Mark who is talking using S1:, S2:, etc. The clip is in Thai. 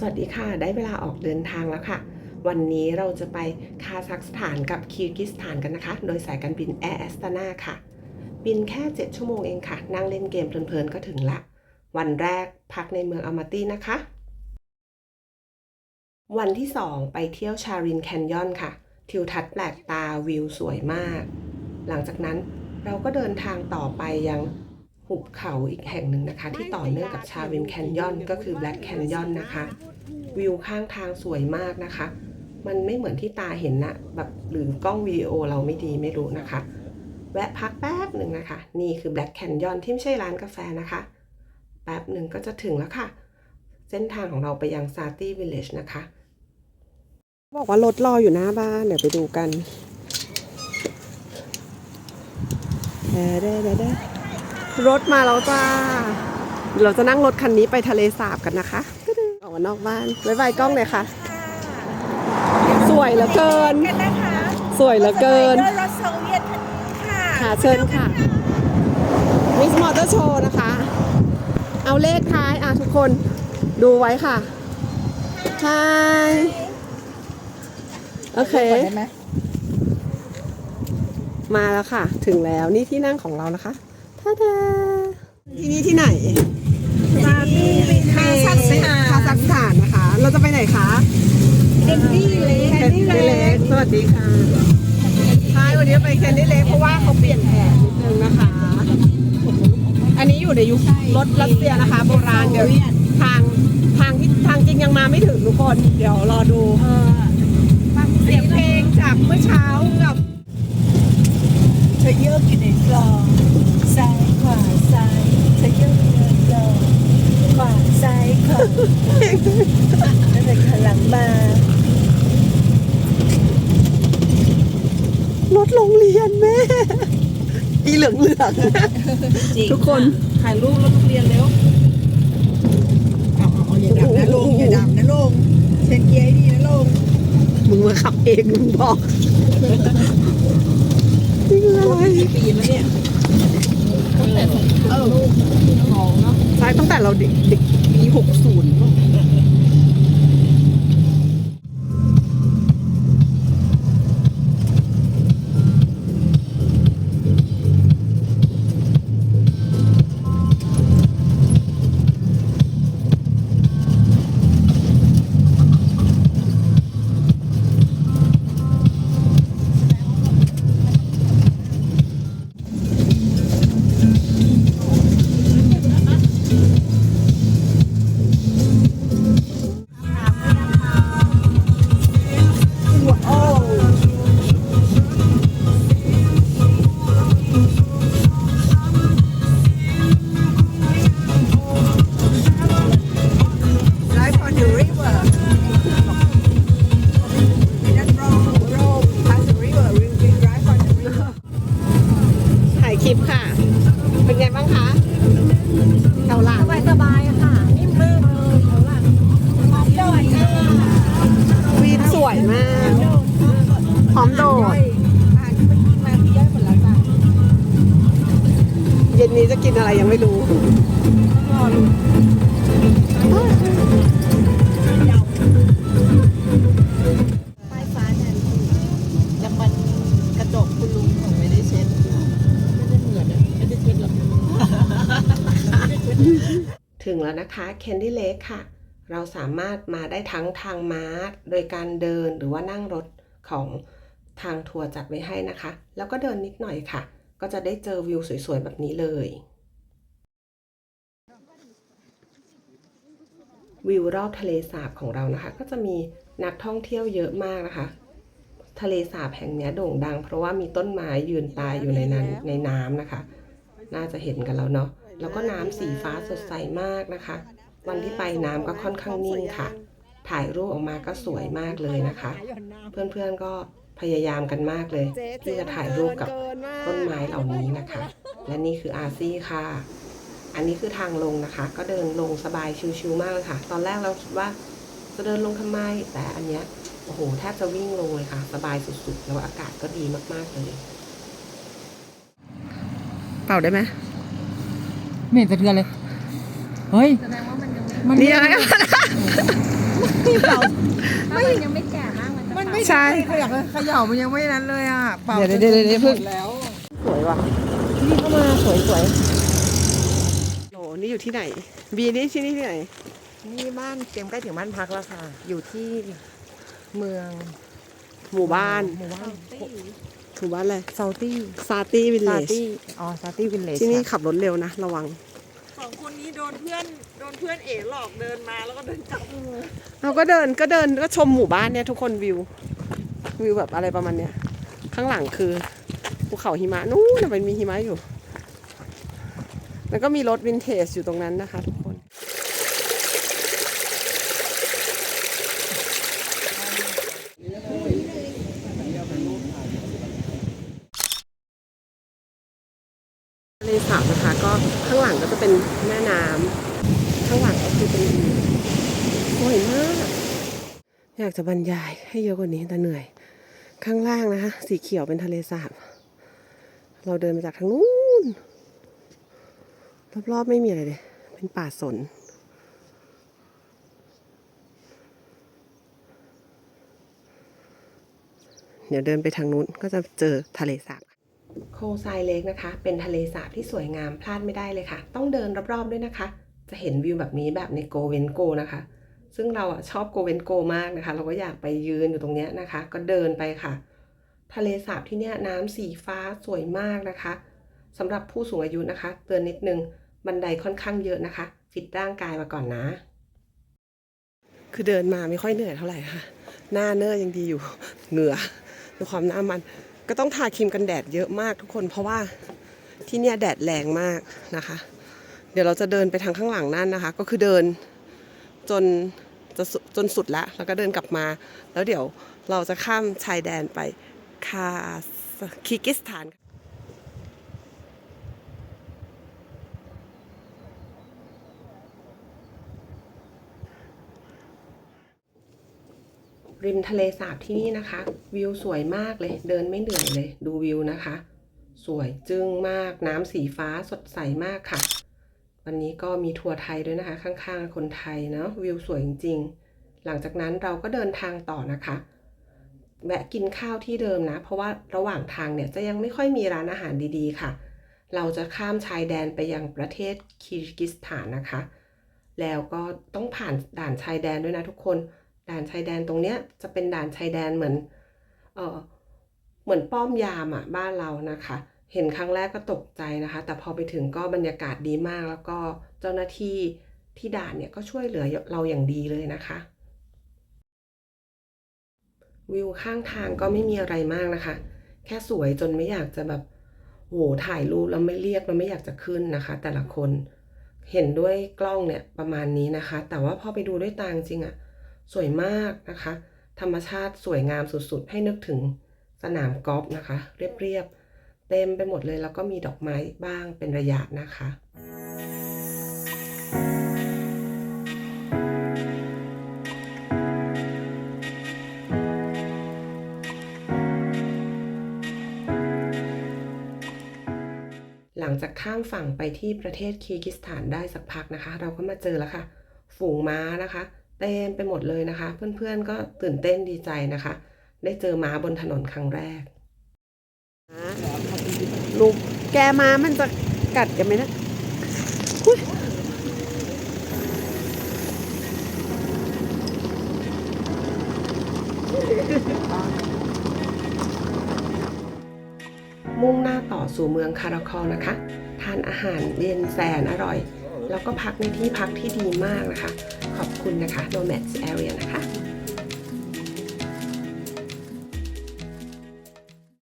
S1: สวัสดีค่ะ ได้เวลาออกเดินทางแล้วค่ะ วันนี้เราจะไปคาซัคสถานกับคิร์กิสถานกันนะคะ โดยสายการบินแอร์แอสตานาค่ะ บินแค่ 7 ชั่วโมงเองค่ะ นั่งเล่นเกมเพลินๆก็ถึงละ วันแรกพักในเมืองอามาตี้นะคะ วันที่ 2 ไปเที่ยวชารินแคนยอนค่ะ ทิวทัศน์แปลกตาวิวสวยมาก หลังจากนั้นเราก็เดินทางต่อไปยัง หุบเขาอีกแห่งหนึ่งนะคะ ที่ต่อเนื่องกับชารินแคนยอนก็คือแบล็กแคนยอนนะคะ วิวข้างทางสวยมากนะคะ มันไม่เหมือนที่ตาเห็นนะแบบหรือกล้องวิดีโอเราไม่ดีไม่รู้นะคะ แวะพักแป๊บหนึ่งนะคะ นี่คือ Black Canyon ที่ไม่ใช่ร้านกาแฟนะคะ แป๊บหนึ่งก็จะถึงแล้วค่ะ เส้นทางของเราไปยังซาตี้วิลเลจนะคะ บอกว่ารถรออยู่หน้าบ้านเดี๋ยวไปดูกันเด้เด้เด้เด้ รถมาแล้วจ้า เราจะนั่งรถคันนี้ไปทะเลสาบกันนะคะออกมานอกบ้านบ๊ายบายกล้องเลยค่ะ สวยเหลือเกิน
S2: กันนะคะ
S1: สวยเหลือเกิน
S2: ด้วยรถโซเวียตค่ะ
S1: ค่ะเชิญค่ะ มิสมอเตอร์โชว์นะคะ เอาเลขท้ายอะทุกคนดูไว้ค่ะใช่โอเค
S2: ได้ไหม
S1: มาแล้วค่ะ ถึงแล้วนี่ที่นั่งของเรานะคะ ท่าดาที่นี่ที่ไหน
S2: คาซัคสถาน
S1: คาซัคสถานนะคะ เราจะไปไหนคะ
S2: เคนดี้เลย
S1: แคนดี้เล็กสวัสดีค่ะใช่วันนี้ไปแคนดี้เล็กเพราะว่าเขาเปลี่ยนแผนนิดนึงนะคะ อันนี้อยู่ในยุครถรัสเซียนะคะ โบราณเดี๋ยวทางทางที่ทางจริงยังมาไม่ถึงทุกคน เดี๋ยวรอดูเสียงเพลงจากเมื่อเช้ากับ
S2: เธอโยกอยู่ในกลองซ้ายขวาซ้ายเธอโยกอยู่ในกลองขวา ซ้ายขวาแล้วเดินขันหลังมาร
S1: ถโรงเรียนแม่อีเหลืองเหลืองทุกคน
S2: ถ่ายรูปรถโรงเรียนเร็วเอาเอาเอาอย่าดับนะลงอย่าดับนะลงเช็ดเกียร์ให้ดีนะลง
S1: มึงมาขับเองมึงบอกนี่คืออะไร
S2: ปีนแล้วเนี่ย ตั้งแต่เออของเนาะ
S1: ใช่ตั้งแต่เราเด็กเด็กปีหกศูนย์
S2: มโดด
S1: อ่า
S2: นเมื่อกี้มาที่ย่อยหมดแล้วจ้ะ
S1: เย็นนี้จะกินอะไรยังไม่รู้
S2: รอดูป้ฟ้าเนี่ยยังมันกระจกคุณลุงผมไม่ได้เช็ดไม่ได้เหมือนอะไม่ได้เช็ดหรอก
S1: ถึงแล้วนะคะแคนดี้เล e ค่ะ เราสามารถมาได้ทั้งทางม้า โดยการเดินหรือว่านั่งรถของ ทางทัวร์จัดไว้ให้นะคะ แล้วก็เดินนิดหน่อยค่ะ ก็จะได้เจอวิวสวยๆ แบบนี้เลย วิวรอบทะเลสาบของเรานะคะ ก็จะมีนักท่องเที่ยวเยอะมากนะคะ ทะเลสาบแห่งนี้โด่งดัง เพราะว่ามีต้นไม้ยืนตายอยู่ในนั้นในน้ำนะคะ น่าจะเห็นกันแล้วเนาะแล้วก็น้ำสีฟ้าสดใสมากนะคะ วันที่ไปน้ำก็ค่อนข้างนิ่งค่ะ ถ่ายรูปออกมาก็สวยมากเลยนะคะ เพื่อนๆก็ พยายามกันมากเลยที่จะถ่ายรูปกับต้นไม้เหล่านี้นะคะ และนี่คืออาซี่ค่ะ อันนี้คือทางลงนะคะ ก็เดินลงสบายชิวๆมากเลยค่ะ ตอนแรกเราคิดว่าจะเดินลงทำไม แต่อันเนี้ยโอ้โหแทบจะวิ่งลงเลยค่ะ สบายสุดๆ แล้วอากาศก็ดีมากๆเลย เป่าได้ไหม
S3: ไม่เห็นสะเทือนเลย เฮ้ย
S1: นี่อะไร ใช่
S3: ขยับเขย่ามันยังไม่นั้นเลยอะเป่า
S1: เดี๋ยวเดี๋ยวเดี๋ยวเดี๋ยวเพิ่ง
S3: หมแล้ว
S1: สวยว่ะนี่เข้ามาสวยสวยโหนี่อยู่ที่ไหน บีนี่ที่นี่ที่ไหน
S3: นี่บ้านเตรียมใกล้ถึงบ้านพักแล้วค่ะ อยู่ที่เมือง
S1: หมู่บ้าน
S3: หมู่บ้าน
S1: หมู่บ้านอะไร
S3: ซาตี้
S1: ซาตี้วิลเล
S3: ซา
S1: จ
S3: ตี้อ๋อซาตี้วิลเลจ
S1: ที่นี่ขับรถเร็วนะระวัง
S4: สองคนนี้โดนเพื่อนโดนเพื่อนเอ๋หลอกเดินมาแล้วก็เดินกลับ
S1: เราก็เดินก็เดินก็ชมหมู่บ้านเนี่ยทุกคนวิว วิวแบบอะไรประมาณเนี้ยข้างหลังคือภูเขาหิมะนู้นนะมันมีหิมะอยู่ แล้วก็มีรถวินเทจอยู่ตรงนั้นนะคะทุกคน ทะเล สาบนะคะ ก็ข้างหลังก็จะเป็นแม่น้ำข้างหลังก็คือเป็นสวยมาก อยากจะบรรยายให้เยอะกว่านี้แต่เหนื่อย ข้างล่างนะคะ สีเขียวเป็นทะเลสาบ เราเดินมาจากทางนู้นรอบๆไม่มีอะไรเลย เป็นป่าสนเดี๋ยวเดินไปทางนู้นก็จะเจอทะเลสาบ โคไซเลกนะคะ เป็นทะเลสาบที่สวยงามพลาดไม่ได้เลยค่ะ ต้องเดินรอบๆด้วยนะคะ จะเห็นวิวแบบนี้แบบในโกเวนโกนะคะ ซึ่งเราอะชอบโกเวนโกมากนะคะ เราก็อยากไปยืนอยู่ตรงเนี้ยนะคะ ก็เดินไปค่ะ ทะเลสาบที่เนี้ยน้ำสีฟ้าสวยมากนะคะสำหรับผู้สูงอายุนะคะ เตือนนิดนึงบันไดค่อนข้างเยอะนะคะ ฟิตร่างกายมาก่อนนะ คือเดินมาไม่ค่อยเหนื่อยเท่าไหร่ค่ะ หน้าเนอร์ยังดีอยู่ เหงื่อดูความหน้ามัน ก็ต้องทาครีมกันแดดเยอะมากทุกคนเพราะว่าที่เนี่ยแดดแรงมากนะคะ เดี๋ยวเราจะเดินไปทางข้างหลังนั่นนะคะ ก็คือเดินจนจะจนสุดแล้วแล้วก็เดินกลับมา แล้วเดี๋ยวเราจะข้ามชายแดนไปคาคิกิสถาน ริมทะเลสาบที่นี่นะคะ วิวสวยมากเลย เดินไม่เหนื่อยเลย ดูวิวนะคะ สวยจึ้งมากน้ำสีฟ้าสดใสมากค่ะ วันนี้ก็มีทัวร์ไทยด้วยนะคะ ข้างๆ คนไทยเนาะวิวสวยจริงๆ หลังจากนั้นเราก็เดินทางต่อนะคะแวะกินข้าวที่เดิมนะ เพราะว่าระหว่างทางเนี่ยจะยังไม่ค่อยมีร้านอาหารดีๆค่ะ เราจะข้ามชายแดนไปยังประเทศคีร์กิสถานนะคะ แล้วก็ต้องผ่านด่านชายแดนด้วยนะทุกคน ด่านชายแดนตรงเนี้ยจะเป็นด่านชายแดนเหมือนเออเหมือนป้อมยามอะบ้านเรานะคะ เห็นครั้งแรกก็ตกใจนะคะ แต่พอไปถึงก็บรรยากาศดีมากแล้วก็เจ้าหน้าที่ที่ด่านเนี่ยก็ช่วยเหลือเราอย่างดีเลยนะคะ วิวข้างทางก็ไม่มีอะไรมากนะคะ แค่สวยจนไม่อยากจะแบบโหถ่ายรูปแล้วไม่เรียกแล้วไม่อยากจะขึ้นนะคะ แต่ละคนเห็นด้วยกล้องเนี่ยประมาณนี้นะคะ แต่ว่าพอไปดูด้วยตาจริงอะ สวยมากนะคะ ธรรมชาติสวยงามสุดๆ ให้นึกถึงสนามกอล์ฟนะคะ เรียบๆ เต็มไปหมดเลยแล้วก็มีดอกไม้บ้างเป็นระยะนะคะหลังจากข้ามฝั่งไปที่ประเทศคีร์กิสถานได้สักพักนะคะ เราก็มาเจอแล้วค่ะ ฝูงม้านะคะ เต็มไปหมดเลยนะคะ เพื่อนๆก็ตื่นเต้นดีใจนะคะ ได้เจอม้าบนถนนครั้งแรกลูกแกม้ามันจะกัดกันไหมนะอุ๊ยมุ่งหน้าต่อสู่เมืองคาราคอลนะคะ ทานอาหารเย็นแสนอร่อย แล้วก็พักในที่พักที่ดีมากนะคะ ขอบคุณนะคะ Nomads Area นะคะ